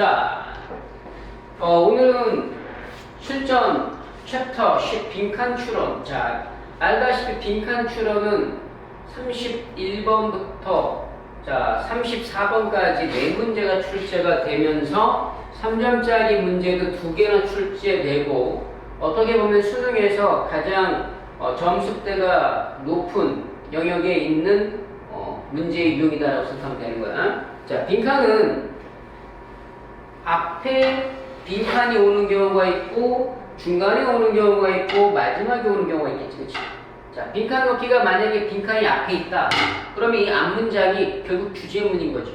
자, 어, 오늘은 실전 챕터 10 빈칸 추론. 자, 알다시피 빈칸 추론은 31번부터 자, 34번까지 네 문제가 출제가 되면서 3점짜리 문제도 두 개나 출제되고 어떻게 보면 수능에서 가장 어, 점수대가 높은 영역에 있는 어, 문제의 유형이다라고 생각하면 되는 거야. 자, 빈칸은 앞에 빈칸이 오는 경우가 있고 중간에 오는 경우가 있고 마지막에 오는 경우가 있겠지 그치? 자 빈칸 넣기가 만약에 빈칸이 앞에 있다 그러면 이 앞문장이 결국 주제문인 거죠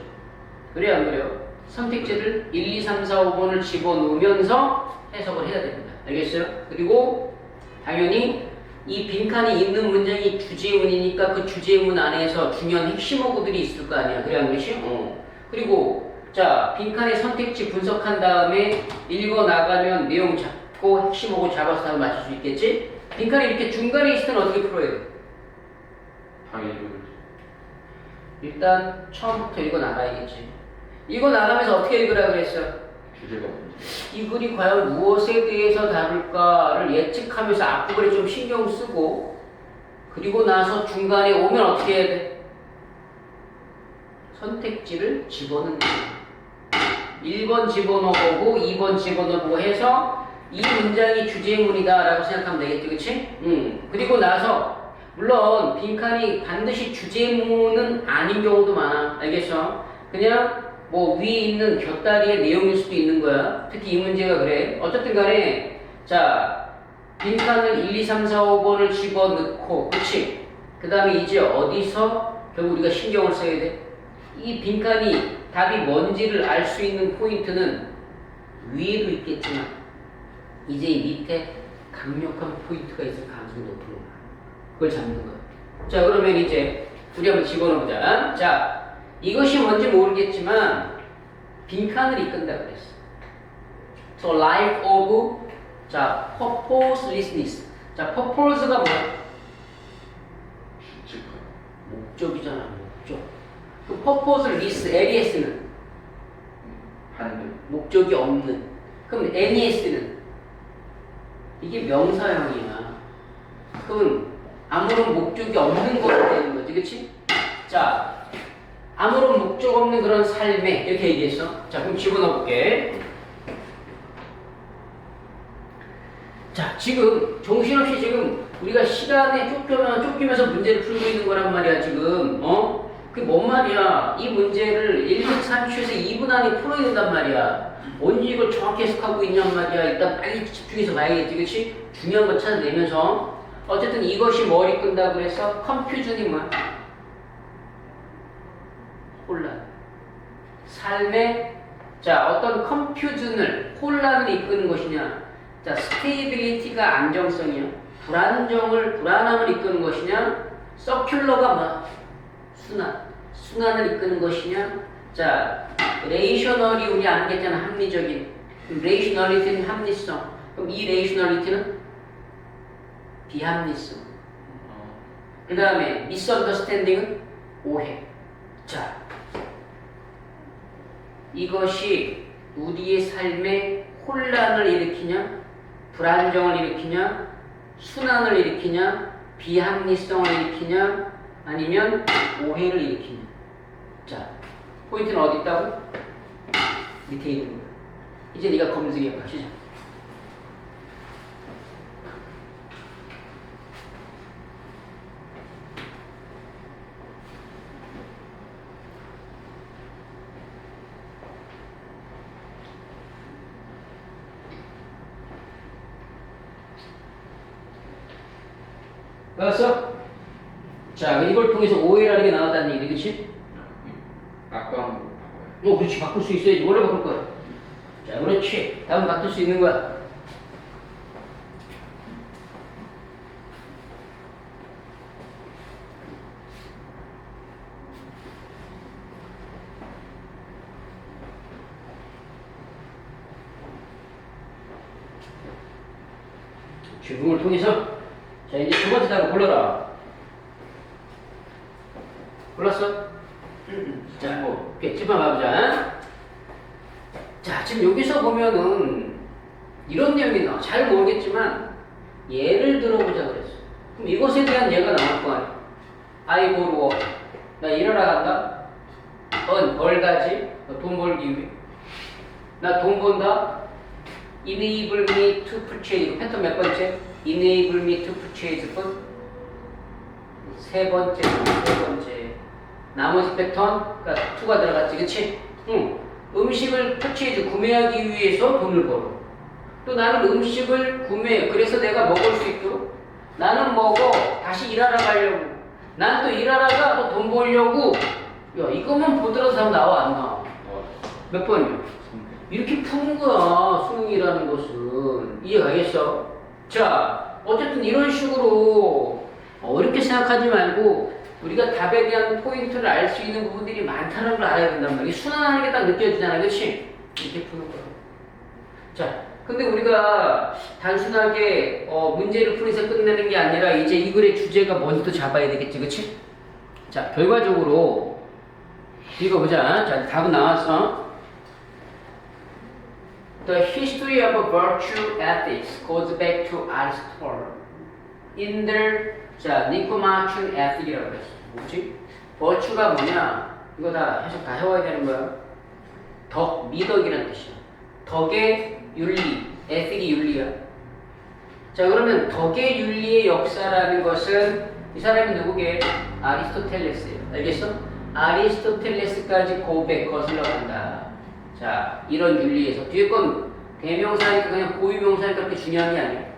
그래요 안 그래요? 선택지를 1, 2, 3, 4, 5번을 집어넣으면서 해석을 해야 됩니다 알겠어요? 그리고 당연히 이 빈칸이 있는 문장이 주제문이니까 그 주제문 안에서 중요한 핵심 어구들이 있을 거 아니야 그래 안 그렇지? 어. 그리고 자, 빈칸의 선택지 분석한 다음에 읽어 나가면 내용 잡고 핵심하고 잡아서 답을 맞출 수 있겠지? 빈칸이 이렇게 중간에 있을 때는 어떻게 풀어야 돼? 당연히 일단 처음부터 읽어 나가야겠지. 읽어 나가면서 어떻게 읽으라 그랬어? 주제가. 이 글이 과연 무엇에 대해서 다룰까를 예측하면서 앞부분에 좀 신경 쓰고 그리고 나서 중간에 오면 어떻게 해야 돼? 선택지를 집어넣는 거야. 1번 집어넣어보고 2번 집어넣어보고 해서 이 문장이 주제문이다라고 생각하면 되겠지, 그치? 음. 그리고 나서 물론 빈칸이 반드시 주제문은 아닌 경우도 많아. 알겠어? 그냥 뭐 위에 있는 곁다리의 내용일 수도 있는 거야. 특히 이 문제가 그래. 어쨌든 간에 자 빈칸을 1, 2, 3, 4, 5번을 집어넣고 그치? 그 다음에 이제 어디서 결국 우리가 신경을 써야 돼? 이 빈칸이 답이 뭔지를 알 수 있는 포인트는 위에도 있겠지만 이제 이 밑에 강력한 포인트가 있을 가능성이 높은 거야. 그걸 잡는 거야. 자 그러면 이제 우리 한번 집어넣어보자. 자 이것이 뭔지 모르겠지만 빈칸을 이끈다 그랬어. So life of 자 purposelessness. 자 purpose가 뭐야? 추측한. 목적이잖아 목적. 그 purposeless, LES는 한글. 목적이 없는. 그럼 NES는 이게 명사형이야. 그럼 아무런 목적이 없는 거가 되는 거지, 그렇지? 자, 아무런 목적 없는 그런 삶에 이렇게 얘기했어. 자, 그럼 집어넣어 볼게. 자, 지금 정신없이 지금 우리가 시간에 쫓겨면 쫓기면서 문제를 풀고 있는 거란 말이야, 지금. 어? 그게 뭔 말이야? 이 문제를 1분 30초에서 2분 안에 풀어야 된단 말이야. 언제 이걸 정확히 해석하고 있냔 말이야. 일단 빨리 집중해서 봐야겠지, 그치? 중요한 거 찾아내면서. 어쨌든 이것이 머리 끈다고 그래서 컨퓨전이 뭐야? 혼란. 삶의 자 어떤 컨퓨전을 혼란을 이끄는 것이냐? 자 스테이빌리티가 안정성이야. 불안정을 불안함을 이끄는 것이냐? 서큘러가 뭐? 순환. 순환을 이끄는 것이냐? 자 레이셔널이 우리 안 했잖아 합리적인. 레이셔널리티는 합리성. 그럼 이 레이셔널리티는 비합리성. 어. 그 다음에 미스언더스탠딩은 오해. 자, 이것이 우리의 삶에 혼란을 일으키냐, 불안정을 일으키냐, 순환을 일으키냐, 비합리성을 일으키냐, 아니면 오해를 일으키냐. 자, 포인트는 어디 있다고? 밑에 있는 거야. 이제 네가 검증해봐. 시작. 나왔어? 자, 이걸 통해서 오해라는 게 나왔다는 얘기, 그치? 어, 그렇지. 바꿀 수 있어야지. 원래 바꿀 거야. 자, 그렇지. 다음 바꿀 수 있는 거야. 질문을 통해서 자 이제 두 번째 답을 골라라. 골랐어? 자, 뭐, 이렇게 집어가보자. 자, 지금 여기서 보면은 이런 내용이 나와. 잘 모르겠지만 예를 들어보자 그랬어. 그럼 이것에 대한 예가 나올 거 아니야. To work. 나 일하러 간다. 은 벌가지. 돈 벌기 위해. 나 돈 번다. Enable me to purchase. 패턴 몇 번째? Enable me to purchase 분. 세 번째, 세 번째. 나머지 패턴, 그러니까 2가 들어갔지, 그치? 응. 음식을 purchase, 구매하기 위해서 돈을 벌어. 또 나는 음식을 구매해. 그래서 내가 먹을 수 있도록. 나는 먹어. 다시 일하러 가려고. 난 또 일하다가 또 돈 벌려고. 야, 이것만 보더라도 답 나와, 안 나와? 어, 몇 번이요? 이렇게 푸는 거야, 수능이라는 것은. 이해가겠어? 자, 어쨌든 이런 식으로 어렵게 생각하지 말고 우리가 답에 대한 포인트를 알 수 있는 부분들이 많다는 걸 알아야 된단 말이야. 순환하는 게 딱 느껴지잖아, 그치? 이렇게 푸는 거야. 자, 근데 우리가 단순하게 어, 문제를 풀어서 끝내는 게 아니라 이제 이 글의 주제가 뭔지도 잡아야 되겠지, 그치? 자, 결과적으로 읽어보자. 자, 답은 나왔어. The history of virtue ethics goes back to Aristotle. In their 자 니코마춘 ethic이라고 했어. 뭐지? virtue가 뭐냐? 이거 다 해석 다 해와야 되는 거야. 덕, 미덕이라는 뜻이야. 덕의 윤리, ethic이 윤리야. 자 그러면 덕의 윤리의 역사라는 것은 이 사람이 누구게? 아리스토텔레스예요. 알겠어? 아리스토텔레스까지 고백 거슬러 간다. 자 이런 윤리에서 뒤에 건 대명사니까 그냥 고유명사니까 그렇게 중요한 게 아니야.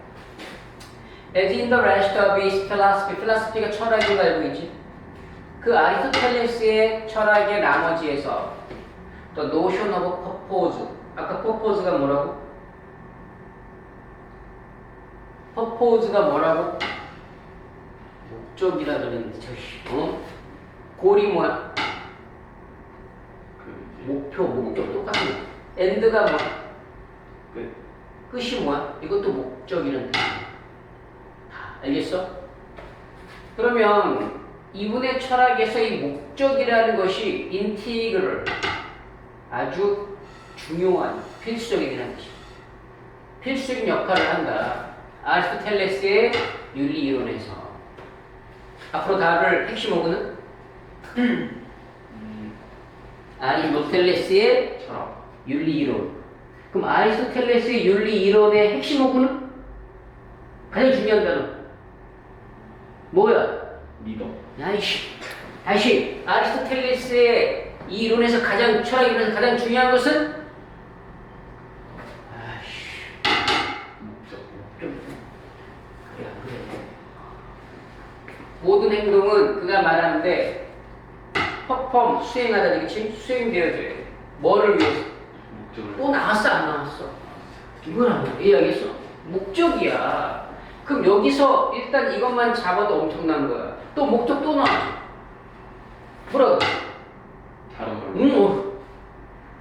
As in the rest of his philosophy, philosophy가 철학인 거 알고 있지? 그 아리스토텔레스의 철학의 나머지에서 the notion of purpose 아까 purpose가 뭐라고? purpose가 뭐라고? 목적이라 그랬는데 저씨 어? 골이 뭐야? 그 목표, 목적 똑같은 거 end가 뭐야? 끝. 끝이 뭐야? 이것도 목적이라는 뜻이야. 다 알겠어? 그러면 이분의 철학에서 이 목적이라는 것이 인티그럴 아주 중요한 필수적이라는 뜻이야. 필수적인 역할을 한다. 아리스토텔레스의 윤리 이론에서 앞으로 답을 핵심 어구는 음, 아리스토텔레스의 철학. 윤리 이론. 그럼 아리스토텔레스의 윤리 이론의 핵심 어구는 가장 중요한 단어 뭐야? 리더. 야이씨. 다시 아리스토텔레스의 이 이론에서 가장 철학 이론에서 가장 중요한 것은? 모든 행동은 그가 말하는데 퍼폼 수행하다 그치 수행되어져야 돼. 뭐를 위해서? 목적을. 또 나왔어 안 나왔어? 이거라고. 이해하겠어 목적이야 그럼 여기서 일단 이것만 잡아도 엄청난 거야 또 목적 또 나와 뭐라고 다른 걸로. 응, 어.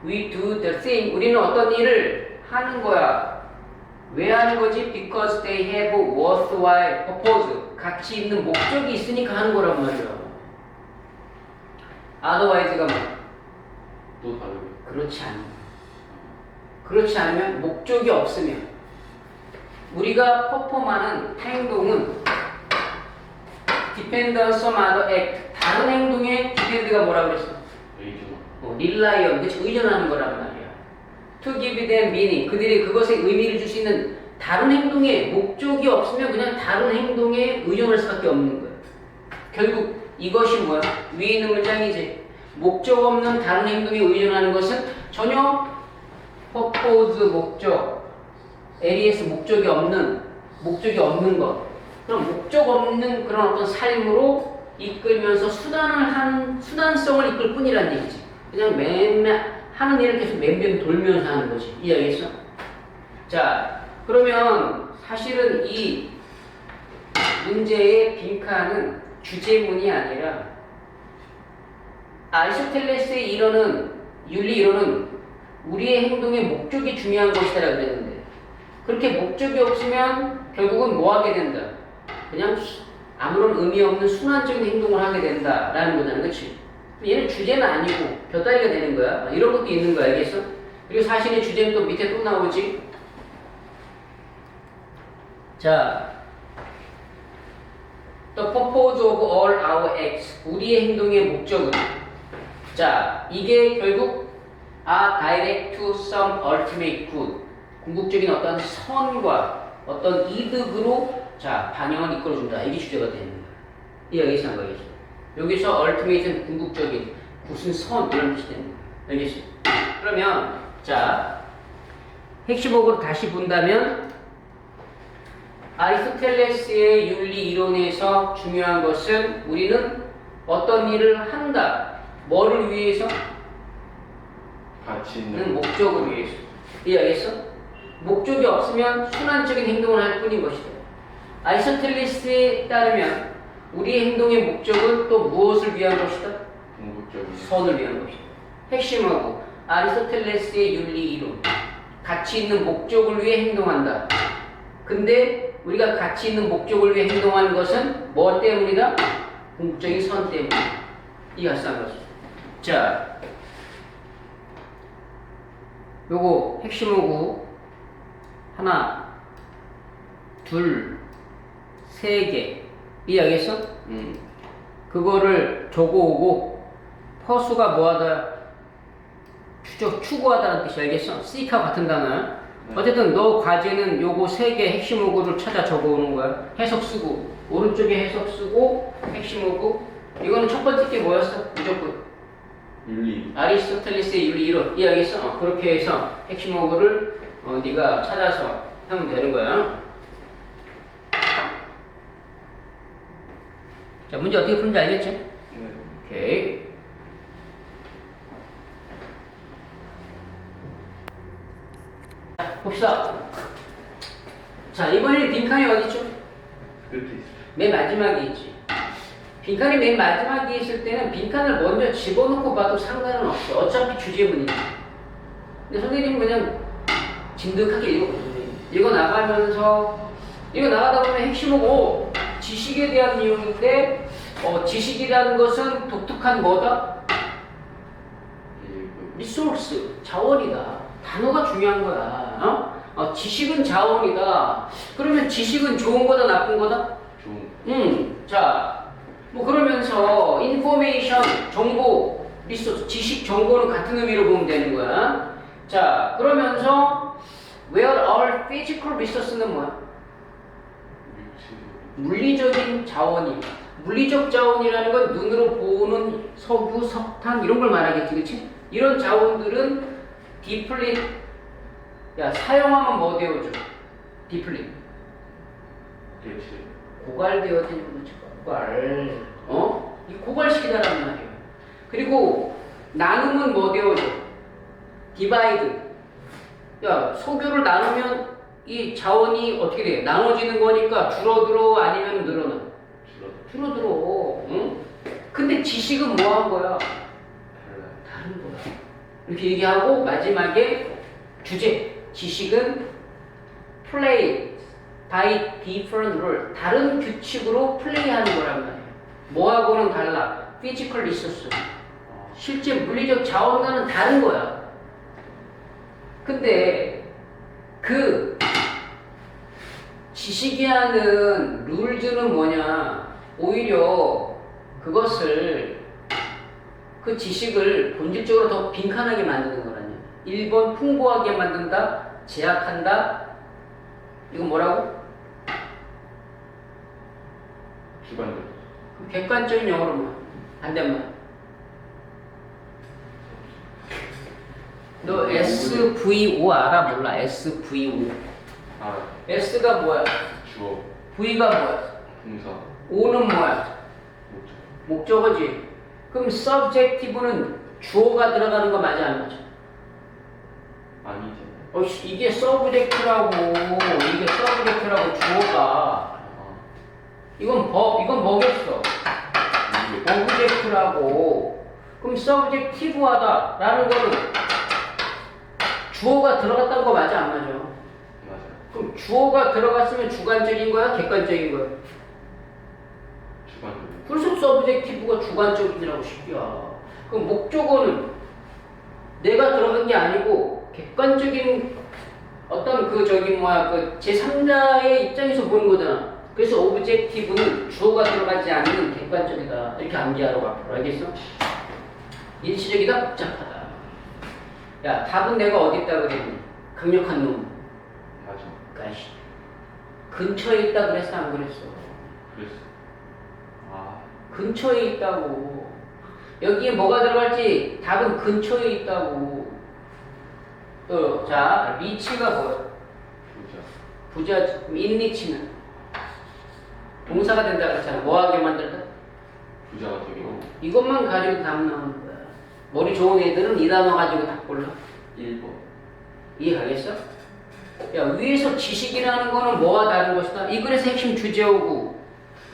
We do the thing. 우리는 어떤 일을 하는 거야. 왜 하는 거지? Because they have a worthwhile purpose. 가치 있는 목적이 있으니까 하는 거란 말이야. Otherwise가 뭐야? 또 다르고. 그렇지 않아. 그렇지 않으면 목적이 없으면 우리가 퍼폼하는 행동은 depend on some other act. 다른 행동에 depend가 뭐라 그랬어? 의존. 어, 릴라이언, 그치? 의존하는 거란 말이야. To give them meaning. 그들이 그것에 의미를 줄 수 있는 다른 행동에 목적이 없으면 그냥 다른 행동에 의존할 수밖에 없는 거야. 결국 이것이 뭐야? 위에 있는 문장이지. 목적 없는 다른 행동에 의존하는 것은 전혀 purpose 목적, areas 목적이 없는 목적이 없는 것. 그럼 목적 없는 그런 어떤 삶으로 이끌면서 수단을 한 수단성을 이끌 뿐이란 얘기지. 그냥 맨날 하는 일을 계속 맨맨 돌면서 하는 거지. 이해하겠어? 자, 그러면 사실은 이 문제의 빈칸은 주제문이 아니라 아리스토텔레스의 이론은 윤리 이론은 우리의 행동의 목적이 중요한 것이다라고 그랬는데 그렇게 목적이 없으면 결국은 뭐 하게 된다? 그냥 수- 아무런 의미 없는 순환적인 행동을 하게 된다라는 거잖아, 그렇지? 얘는 주제는 아니고 곁다리가 되는 거야. 이런 것도 있는 거야, 알겠어? 그리고 사실의 주제는 또 밑에 또 나오지. 자, The purpose of all our acts. 우리의 행동의 목적은 자, 이게 결국 are direct to some ultimate good. 궁극적인 어떤 선과 어떤 이득으로 자, 반영을 이끌어준다. 이게 주제가 되는 거야. 이 여기서 한 거겠죠. 여기서 ultimate는 궁극적인 무슨 선 이런 뜻이 되는 거야. 알겠지? 그러면 자, 핵심적으로 다시 본다면 아리스토텔레스의 윤리 이론에서 중요한 것은 우리는 어떤 일을 한다. 뭐를 위해서? 가치 는 있는 목적을 위해서. 이해하겠어? 목적이 없으면 순환적인 행동을 할 뿐인 것이다. 아리스토텔레스에 따르면 우리의 행동의 목적은 또 무엇을 위한 것이다? 궁극적인 선을 위한 것이다. 핵심하고 아리스토텔레스의 윤리 이론. 가치 있는 목적을 위해 행동한다. 근데 우리가 가치 있는 목적을 위해 행동하는 것은 뭐 때문이다? 궁극적인 선 때문이다. 이해하시는 거죠. 자, 요거 핵심하고 하나, 둘, 세 개. 이해하겠어? 음. 그거를 적어오고 퍼수가 뭐하다 추적 추구하다는 뜻이 알겠어? 시카 같은 단어. 어쨌든 너 과제는 요거 세 개 핵심 어구를 찾아 적어 오는 거야. 해석 쓰고 오른쪽에 해석 쓰고 핵심 어구. 이거는 첫 번째 게 뭐였어? 무조건 윤리 아리스토텔레스의 윤리 이론. 이해하겠어? 어, 그렇게 해서 핵심 어구를 어, 네가 찾아서 하면 되는 거야. 자 문제 어떻게 푸는지 알겠지? 네. 오케이. 자, 봅시다. 자, 이번에 빈칸이 어디죠? 끝에 있어 맨 마지막에 있지. 빈칸이 맨 마지막에 있을 때는 빈칸을 먼저 집어넣고 봐도 상관은 없어. 어차피 주제문이니까. 근데 선생님은 그냥 진득하게 읽어보세요. 읽어 나가면서, 읽어 나가다 보면 핵심은 지식에 대한 이용인데, 어, 지식이라는 것은 독특한 뭐다? 리소스, 자원이다. 단어가 중요한 거야. 어? 어, 지식은 자원이다. 그러면 지식은 좋은 거다, 나쁜 거다? 좋은 음, 자, 뭐 그러면서 인포메이션, 정보, 리소스, 지식, 정보는 같은 의미로 보면 되는 거야. 자, 그러면서 where our physical resource는 뭐야? 물리적인 자원이. 물리적 자원이라는 건 눈으로 보는 석유, 석탄 이런 걸 말하겠지, 그렇지? 이런 자원들은 디플릿. 야, 사용하면 뭐 되어줘? 디플릿. 고갈되어지는 거지 고갈 어? 이 고갈시키다라는 말이에요 그리고 나눔은 뭐 되어져? 디바이드 야 석유를 나누면 이 자원이 어떻게 돼? 나눠지는 거니까 줄어들어? 아니면 늘어나? 줄어 줄어들어. 응? 근데 지식은 뭐 한 거야? 다른 거야. 이렇게 얘기하고 마지막에 주제. 지식은 play by different rule 다른 규칙으로 플레이하는 거란 말이에요 뭐하고는 달라? resource. 아, 실제 물리적 자원과는 다른 거야 근데 그 지식이 하는 룰즈는 뭐냐? 오히려 그것을 그 지식을 본질적으로 더 빈칸하게 만드는 거라냐 1번 풍부하게 만든다 제약한다. 이건 뭐라고? 주관적. 그 객관적인 영어로 뭐 반대말 너 SVO 알아? 몰라. SVO 아. S가 뭐야? 주어. V가 뭐야? 동사. O는 뭐야? 목적. 목적어지. 그럼 subjective는 주어가 들어가는 거 맞아 안 맞아? 아니지. 어, 씨, 이게 subject라고. 이게 subject라고 주어가. 아 이건 법 이건 뭐겠어? 이게 object라고. 그럼 subjective하다라는 거는 주어가 들어갔다는 거 맞아 안 맞아? 맞아요 그럼 주어가 들어갔으면 주관적인 거야 객관적인 거야? 주관적 그래서 서브젝티브가 주관적이라고 쉽게야. 그럼 목적어는 내가 들어간 게 아니고 객관적인 어떤 그 저기 뭐야 그 제3자의 입장에서 보는 거잖아. 그래서 오브젝티브는 주어가 들어가지 않는 객관적이다. 이렇게 암기하라고 앞으로 알겠어? 일시적이다 복잡하다. 야 답은 내가 어디 있다 그랬니? 강력한 놈. 맞아. 가시. 근처에 있다 그랬어 안 그랬어? 그랬어. 아, 근처에 있다고. 여기에 뭐가 들어갈지 답은 근처에 있다고. 또, 자, 리치가 뭐야? 보자. 부자, 인리치는? 동사가 된다 그랬잖아. 뭐하게 만들다? 부자가 되고 이것만 가지고 답 나오는 거야. 머리 좋은 애들은 이 단어 가지고 답 골라. 1번. 이해가겠어? 야, 위에서 지식이라는 거는 뭐와 다른 것이다? 이 글에서 핵심 주제어고,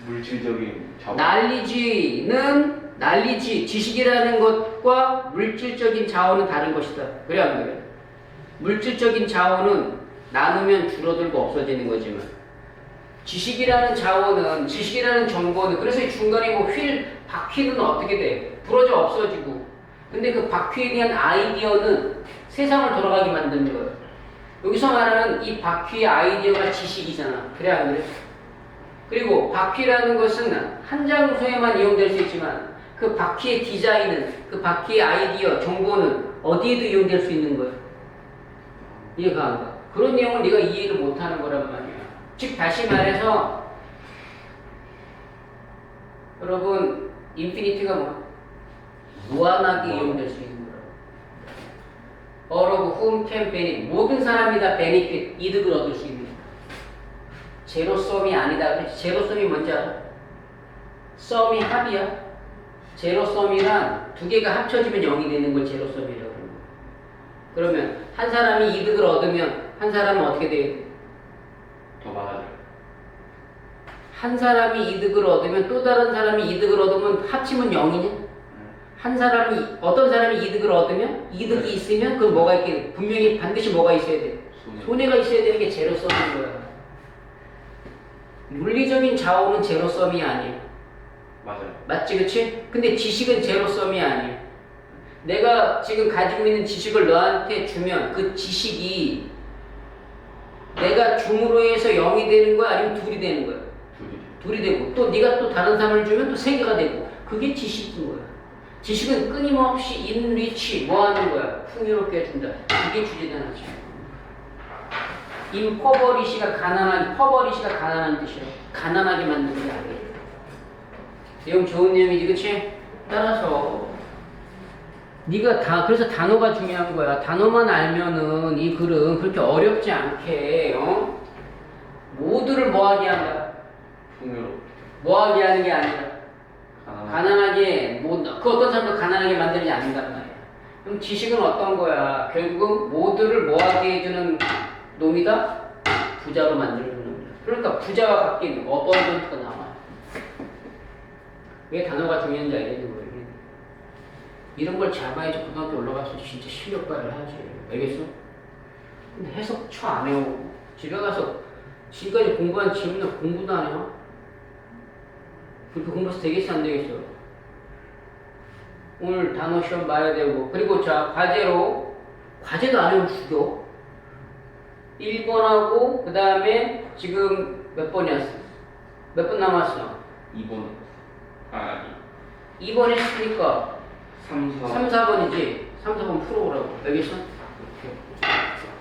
물질적인 자원. 난리지는 난리지 지식이라는 것과 물질적인 자원은 다른 것이다. 그래 안 그래? 물질적인 자원은 나누면 줄어들고 없어지는 거지만 지식이라는 자원은 지식이라는 정보는 그래서 이 중간에 뭐 휠 바퀴는 어떻게 돼? 부러져 없어지고 근데 그 바퀴에 대한 아이디어는 세상을 돌아가게 만드는 거예요. 여기서 말하는 이 바퀴의 아이디어가 지식이잖아. 그래 안 그래? 그리고 바퀴라는 것은 한 장소에만 이용될 수 있지만 그 바퀴의 디자인은 그 바퀴의 아이디어, 정보는 어디에도 이용될 수 있는 거예요. 이해가 안 가? 그런 내용을 네가 이해를 못 하는 거란 말이야. 즉 다시 말해서 여러분 인피니티가 뭐 무한하게 이용될 수 있는 거라고. All of whom can benefit 모든 사람이 다 benefit 이득을 얻을 수 있는 거야. 제로섬이 아니다. 그렇지? 제로섬이 뭔지 알아? 썸이 합이야. 제로섬이란 두 개가 합쳐지면 0이 되는 걸 제로섬이라고 하는 거야. 그러면 한 사람이 이득을 얻으면 한 사람은 어떻게 돼? 더 많아져. 한 사람이 이득을 얻으면 또 다른 사람이 이득을 얻으면 합치면 0이냐? 한 사람이 어떤 사람이 이득을 얻으면 이득이 네. 있으면 그 뭐가 있게 분명히 반드시 뭐가 있어야 돼? 손해. 손해가 있어야 되는 게 제로섬인 거야. 물리적인 자원은 제로섬이 아니야. 맞아요. 맞지, 그치? 근데 지식은 제로섬이 아니야. 내가 지금 가지고 있는 지식을 너한테 주면 그 지식이 내가 줌으로 해서 0이 되는 거야? 아니면 둘이 되는 거야? 둘이. 둘이 되고 또 네가 또 다른 사람을 주면 또 세 개가 되고 그게 지식인 거야. 지식은 끊임없이 인리치 뭐 하는 거야? 풍요롭게 해준다. 그게 주제 단어지. 임퍼버리시가 가난한 퍼버리시가 가난한 뜻이야. 가난하게 만드는 게 아니야. 내용 좋은 내용이지, 그치? 따라서 네가 다 그래서 단어가 중요한 거야. 단어만 알면은 이 글은 그렇게 어렵지 않게 어? 모두를 뭐하게 한다. 풍요롭게. 뭐하게 하는 게 아니라 가난하게 뭐, 그 어떤 사람도 가난하게 만들지 않는단 말이야. 그럼 지식은 어떤 거야? 결국은 모두를 뭐하게 해주는 놈이다? 부자로 만드는 놈이다. 그러니까 부자와 같긴 어버던트가 나와. 왜 단어가 중요한지 알겠는 거예요. 이런 걸 잡아야지 고등학교 올라가서 진짜 실력 발휘를 하지. 알겠어? 근데 해석 처 안 해오고 집에 가서 지금까지 공부한 지금도 공부도 안 해요? 그렇게 공부해서 되겠어 안 되겠어? 오늘 단어 시험 봐야 되고 그리고 자 과제로 과제도 안 해오면 죽여 1번하고 그 다음에 지금 몇 번이었어? 몇 번 남았어? 2번. 아, 2번 했으니까 3, 4. 3, 4번이지 3, 4번 풀어오라고 알겠어?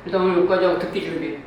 일단 오늘 여기까지 하고 듣기 준비